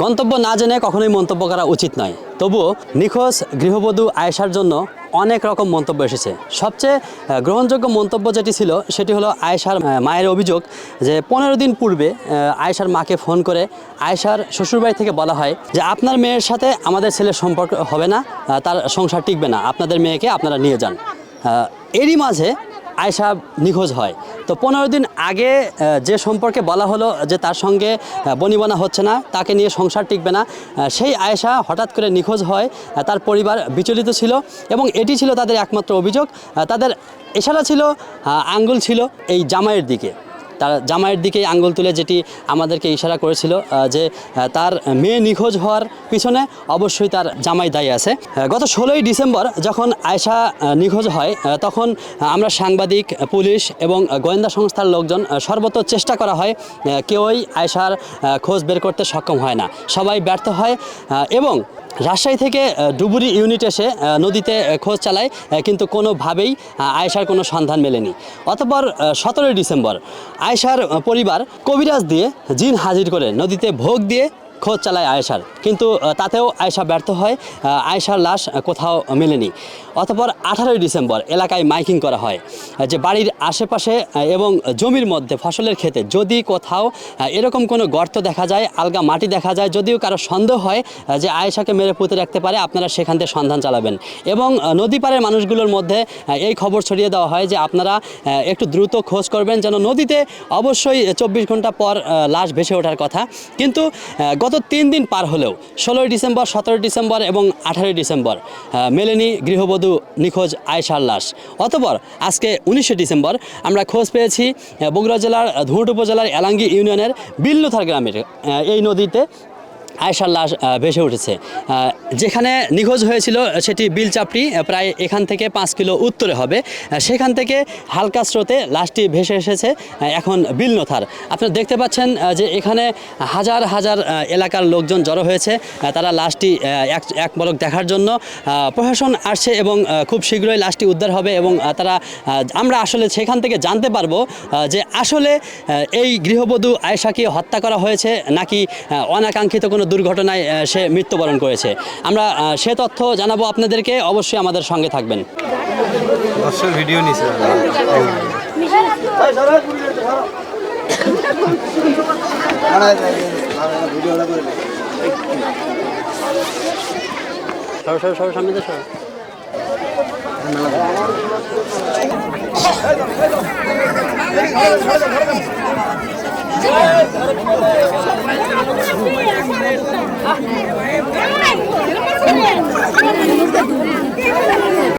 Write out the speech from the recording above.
গন্তব্য না জেনে কখনোই মন্তব্য করা উচিত নয়। তবুও নিখোঁজ গৃহবধূ আয়েশার জন্য অনেক রকম মন্তব্য এসেছে। সবচেয়ে গ্রহণযোগ্য মন্তব্য যেটি ছিল, সেটি হলো আয়েশার মায়ের অভিযোগ যে পনেরো দিন পূর্বে আয়েশার মাকে ফোন করে আয়েশার শ্বশুরবাড়ি থেকে বলা হয় যে, আপনার মেয়ের সাথে আমাদের ছেলের সম্পর্ক হবে না তার সংসার টিকবে না। আপনাদের মেয়েকে আপনারা নিয়ে যান। এরই মাঝে আয়েশা নিখোঁজ হয়। তো পনেরো দিন আগে যে সম্পর্কে বলা হলো যে তার সঙ্গে বনিবনা হচ্ছে না, তাকে নিয়ে সংসার টিকবে না সেই আয়েশা হঠাৎ করে নিখোঁজ হয় তার পরিবার বিচলিত ছিল এবং এটি ছিল তাদের একমাত্র অভিযোগ তাদের এছাড়া ছিল আঙ্গুল ছিল এই জামাইয়ের দিকে। তার জামাইয়ের দিকে আঙ্গুল তুলে যেটি আমাদেরকে ইশারা করেছিল যে তার মেয়ে নিখোঁজ হওয়ার পিছনে অবশ্যই তার জামাই দায়ী আছে। গত ষোলোই ডিসেম্বর যখন আহ, নিখোঁজ হয় তখন আমরা সাংবাদিক পুলিশ এবং গোয়েন্দা সংস্থার লোকজন সর্বত চেষ্টা করা হয় কেউই আয়শার আহ, খোঁজ বের করতে সক্ষম হয় না। সবাই ব্যর্থ হয় এবং রাজশাহী থেকে ডুবুরি ইউনিট এসে নদীতে খোঁজ চালায় কিন্তু কোনোভাবেই আয়েশার কোনো সন্ধান মেলেনি। অতপর সতেরোই ডিসেম্বর, আয়েশার পরিবার কবিরাজ দিয়ে জিন হাজির করে নদীতে ভোগ দিয়ে খোঁজ চালায় আয়েশার। কিন্তু তাতেও আয়েশা ব্যর্থ হয় আয়েশার লাশ কোথাও মেলেনি। অতপর আঠারোই ডিসেম্বর এলাকায় মাইকিং করা হয়। যে বাড়ির আশেপাশে এবং জমির মধ্যে ফসলের ক্ষেতে যদি কোথাও এরকম কোনো গর্ত দেখা যায়, আলগা মাটি দেখা যায়, যদিও কারও সন্দেহ হয় যে আয়েশাকে মেরে পুঁতে রাখতে পারে, আপনারা সেখান থেকে সন্ধান চালাবেন। এবং নদী পাড়ের মানুষগুলোর মধ্যে এই খবর ছড়িয়ে দেওয়া হয় যে আপনারা একটু দ্রুত খোঁজ করবেন যেন নদীতে অবশ্যই চব্বিশ ঘণ্টা পর লাশ ভেসে ওঠার কথা। কিন্তু গত তিন দিন পার হলেও, ষোলোই ডিসেম্বর, সতেরোই ডিসেম্বর এবং আঠারোই ডিসেম্বর মেলেনি গৃহবধূ নিখোঁজ আয়েশার লাশ। অতপর আজকে উনিশে ডিসেম্বর আমরা খোঁজ পেয়েছি বগুড়া জেলার ধুট উপজেলার এলাঙ্গি ইউনিয়নের বিল্লুথার গ্রামের এই নদীতে আয়েশার লাশ ভেসে উঠেছে। যেখানে নিখোঁজ হয়েছিল, সেটি বিলচাপড়ি প্রায় এখান থেকে পাঁচ কিলো উত্তরে হবে। সেখান থেকে হালকা স্রোতে লাশটি ভেসে এসেছে এখন বিলনথার। আপনারা দেখতে পাচ্ছেন যে এখানে হাজার হাজার এলাকার লোকজন জড়ো হয়েছে। তারা লাশটি এক এক পলক দেখার জন্য প্রশাসন আসছে এবং খুব শীঘ্রই লাশটি উদ্ধার হবে এবং তারা আমরা আসলে সেখান থেকে জানতে পারব যে আসলে এই গৃহবধূ আয়েশাকে হত্যা করা হয়েছে নাকি অনাকাঙ্ক্ষিত কোনো দুর্ঘটনায় সে মৃত্যুবরণ করেছে। আমরা সে তথ্য জানাব আপনাদেরকে অবশ্যই আমাদের সঙ্গে থাকবেন। ভিডিও নিছে সরো সরো সরো সামনে দিয়ে সরো।